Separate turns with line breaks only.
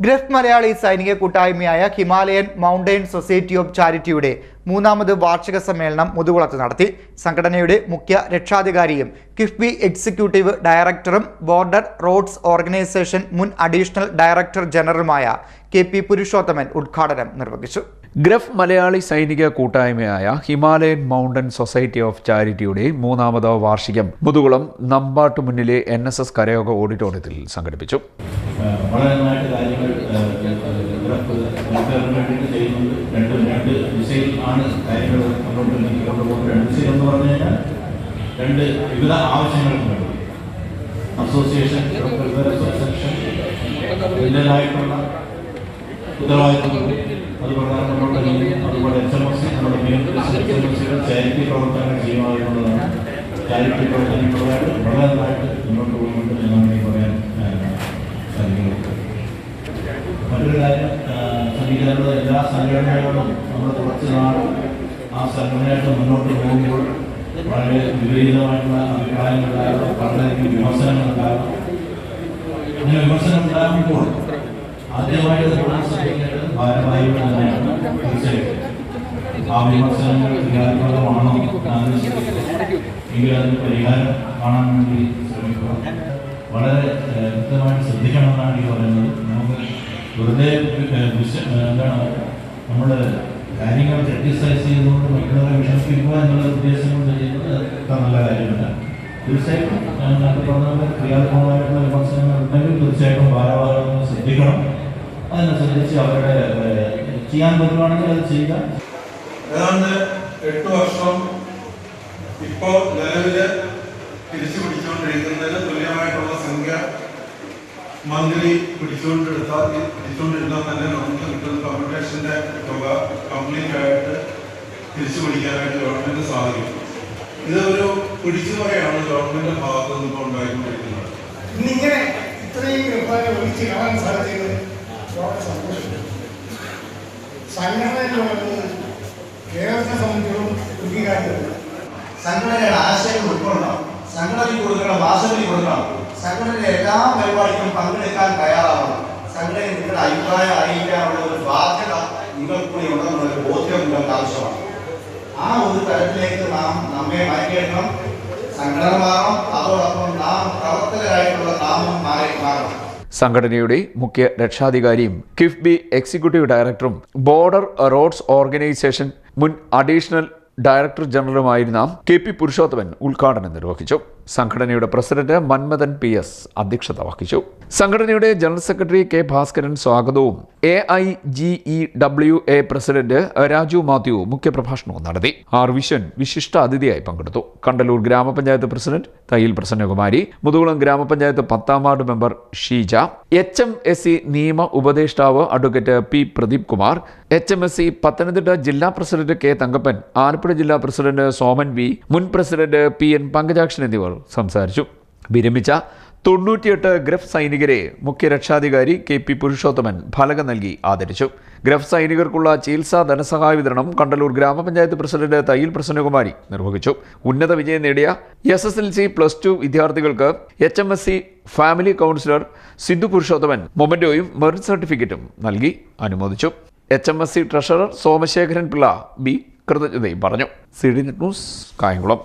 ഗ്രഫ് മലയാളി സൈനിക കൂട്ടായ്മയായ Himalayan mountain society of ചാരിറ്റിയുടെ മൂന്നാമത് വാർഷിക സമ്മേളനം മുതുകുളത്ത് നടത്തി. സംഘടനയുടെ മുഖ്യ രക്ഷാധികാരിയും കിഫ്ബി എക്സിക്യൂട്ടീവ് ഡയറക്ടറും ബോർഡർ റോഡ്സ് ഓർഗനൈസേഷൻ മുൻ അഡീഷണൽ ഡയറക്ടർ ജനറലുമായ കെ പി പുരുഷോത്തമൻ ഉദ്ഘാടനം നിർവഹിച്ചു.
ഗ്രഫ് മലയാളി സൈനിക കൂട്ടായ്മയായ ഹിമാലയൻ മൗണ്ടൻ സൊസൈറ്റി ഓഫ് ചാരിറ്റിയുടെ മൂന്നാമത് വാർഷികം മുതുകുളം നമ്പാട്ടുമുന്നിലെ എൻ എസ് എസ് കരയോഗ ഓഡിറ്റോറിയത്തിൽ സംഘടിപ്പിച്ചു
ഏഹ് വളരെ നന്നായിട്ട് കാര്യങ്ങൾ ഗവൺമെന്റിന് വേണ്ടിയിട്ട് ചെയ്യുന്നുണ്ട് രണ്ട് രണ്ട് ദിശയിൽ ആണ് കാര്യങ്ങൾ മുന്നോട്ട് ദിശയിൽ എന്ന് പറഞ്ഞു കഴിഞ്ഞാൽ രണ്ട് വിവിധ ആവശ്യങ്ങൾക്ക് വേണ്ടി അസോസിയേഷൻ അസോസിയേഷൻ ഇതിന്റെതായിട്ടുള്ള നീങ്ങും അതുപോലെ എച്ച് എം എസ് നമ്മുടെ എം എസ് സിയുടെ ചാരിറ്റി പ്രവർത്തനങ്ങൾ ചെയ്യുവാനുള്ളതാണ് ചാരിറ്റി പ്രവർത്തനങ്ങളുമായിട്ട് വളരെ നന്നായിട്ട് മുന്നോട്ട് പോകുന്നുണ്ട് എന്നാണ് ഈ പറയാൻ സാധിക്കുന്നത്. മറ്റൊരു കാര്യം ശ്രദ്ധിക്കാനുള്ള എല്ലാ സംഘടനകളും നമ്മൾ കുറച്ച് നാൾ ആ സംഘടനയായിട്ട് മുന്നോട്ട് പോകുമ്പോൾ വളരെ വിപരീതമായിട്ടുള്ള അഭിപ്രായങ്ങൾ അഭിപ്രായങ്ങളുണ്ടാകും വളരെയധികം വിമർശനങ്ങളുണ്ടാകും. അങ്ങനെ വിമർശനം ഉണ്ടാകുമ്പോൾ ആദ്യമായിട്ട് കാണാൻ ശ്രദ്ധിക്കേണ്ടത് ഭാരവാഹികൾ തന്നെയാണ് തീർച്ചയായിട്ടും. ആ വിമർശനങ്ങൾ വികാരപ്രദമാണോ. എങ്കിൽ അതിന് പരിഹാരം കാണാൻ വേണ്ടി ശ്രമിക്കുക. വളരെ വ്യക്തമായിട്ട് ശ്രദ്ധിക്കണമെന്നാണ് ഈ പറയുന്നത്. നമുക്ക് വെറുതെ എന്താണ് നമ്മൾ കാര്യങ്ങൾ ക്രിറ്റിസൈസ് ചെയ്തുകൊണ്ട് മറ്റുള്ളവരെ വിഷമിപ്പിക്കുക എന്നുള്ള ഉദ്ദേശം കൊണ്ട് ചെയ്യുന്നത് നല്ല കാര്യമല്ല. തീർച്ചയായിട്ടും ഞാൻ നേരത്തെ പറഞ്ഞ ക്രിയാത്മകമായിട്ടുള്ള വിമർശനങ്ങൾ ഉണ്ടെങ്കിൽ തീർച്ചയായിട്ടും ഭാരവാഹികൾ ശ്രദ്ധിക്കണം. അതിനനുസരിച്ച് അവരുടെ ചെയ്യാൻ പറ്റുവാണെങ്കിൽ അത് ചെയ്യുക.
ഏതാണ്ട് എട്ട് വർഷം ഇപ്പോൾ നിലവിൽ തിരിച്ചു പിടിച്ചുകൊണ്ടിരിക്കുന്നതിന് തുല്യമായിട്ടുള്ള സംഖ്യ പിടിച്ചുകൊണ്ടെടുത്ത പിടിച്ചുകൊണ്ടെടുത്താൽ പിടിച്ചുകൊണ്ടിരുന്നാൽ തന്നെ നമുക്ക് കിട്ടുന്ന കോമ്പറ്റേഷന്റെ തുക കംപ്ലീറ്റ് ആയിട്ട് തിരിച്ചു പിടിക്കാനായിട്ട് ഗവൺമെന്റ് സാധിക്കും. ഇതൊരു പിടിച്ചു പിടിച്ചുപറയാണ് ഗവൺമെന്റ് ഭാഗത്തു നിന്ന് ഇപ്പോൾ ഉണ്ടായിക്കൊണ്ടിരിക്കുന്നത്
ഇന്നിങ്ങനെ ഇത്രയും കൃപാനെ വിളിച്ച് കാണാൻ സാധിച്ചത് വളരെ സന്തോഷം സംഘടനയിലുള്ളത് കേരളത്തെ സംബന്ധിച്ചിടത്തോളം
സംഘടനയുടെ ആശയം ഉൾക്കൊള്ളണം. സംഘടനയ്ക്ക് കൊടുക്കണം വാസനയ്ക്ക് കൊടുക്കണം. സംഘടനയുടെ എല്ലാ പരിപാടികളും പങ്കെടുക്കാൻ തയ്യാറാവണം. സംഘടന നിങ്ങളുടെ അഭിപ്രായം അറിയിക്കാനുള്ള ഒരു ബാധ്യത നിങ്ങൾക്ക് കൂടി ഉണ്ടെന്നുള്ള ബോധ്യം നിങ്ങൾക്ക് ആവശ്യമാണ്. ആ ഒരു തരത്തിലേക്ക് നാം നമ്മെ മാറ്റിയെടുക്കണം. സംഘടന മാറണം. അതോടൊപ്പം നാം പ്രവർത്തകരായിട്ടുള്ള നാമും മാറി മാറണം.
സംഘടനയുടെ മുഖ്യ രക്ഷാധികാരിയും കിഫ്ബി എക്സിക്യൂട്ടീവ് ഡയറക്ടറും ബോർഡർ റോഡ്സ് ഓർഗനൈസേഷൻ മുൻ അഡീഷണൽ ഡയറക്ടർ ജനറലുമായിരുന്ന കെ പി പുരുഷോത്തമൻ ഉദ്ഘാടനം നിർവഹിച്ചു. സംഘടനയുടെ പ്രസിഡന്റ് മന്മഥൻ പി എസ് അധ്യക്ഷത വഹിച്ചു. സംഘടനയുടെ ജനറൽ സെക്രട്ടറി കെ ഭാസ്കരൻ സ്വാഗതവും. A I G E W A president Raju Mathew മുഖ്യപ്രഭാഷണവും നടത്തി. ആർ വിശ്വൻ വിശിഷ്ട അതിഥിയായി പങ്കെടുത്തു. കണ്ടലൂർ ഗ്രാമപഞ്ചായത്ത് പ്രസിഡന്റ് തയ്യിൽ പ്രസന്നകുമാരി മുതുകുളം ഗ്രാമപഞ്ചായത്ത് പത്താം ward member Sheeja H M S C നിയമ ഉപദേഷ്ടാവ് advocate P Pradeep Kumar H M S C Pathanamthitta ജില്ലാ പ്രസിഡന്റ് കെ തങ്കപ്പൻ ആലപ്പുഴ ജില്ലാ പ്രസിഡന്റ് സോമൻ വി മുൻ പ്രസിഡന്റ് പി എൻ പങ്കജാക്ഷൻ എന്നിവർ സംസാരിച്ചു. വിരമിച്ച തൊണ്ണൂറ്റിയെട്ട് ഗ്രഫ് സൈനികരെ മുഖ്യ രക്ഷാധികാരി കെ പി പുരുഷോത്തമൻ ഫലകം നൽകി ആദരിച്ചു. ഗ്രഫ് സൈനികർക്കുള്ള ചികിത്സാ ധനസഹായ വിതരണം കണ്ടലൂർ ഗ്രാമപഞ്ചായത്ത് പ്രസിഡന്റ് തയ്യിൽ പ്രസന്നകുമാരി നിർവഹിച്ചു. ഉന്നത വിജയം നേടിയ S S L C plus two വിദ്യാർത്ഥികൾക്ക് H M S C family counsellor Sidhu Purushothaman മൊമന്റോയും merit സർട്ടിഫിക്കറ്റും നൽകി അനുമോദിച്ചു. H M S C treasurer Somasekharan Pillai B കൃതജ്ഞതയും പറഞ്ഞു. C news Kayamkulam.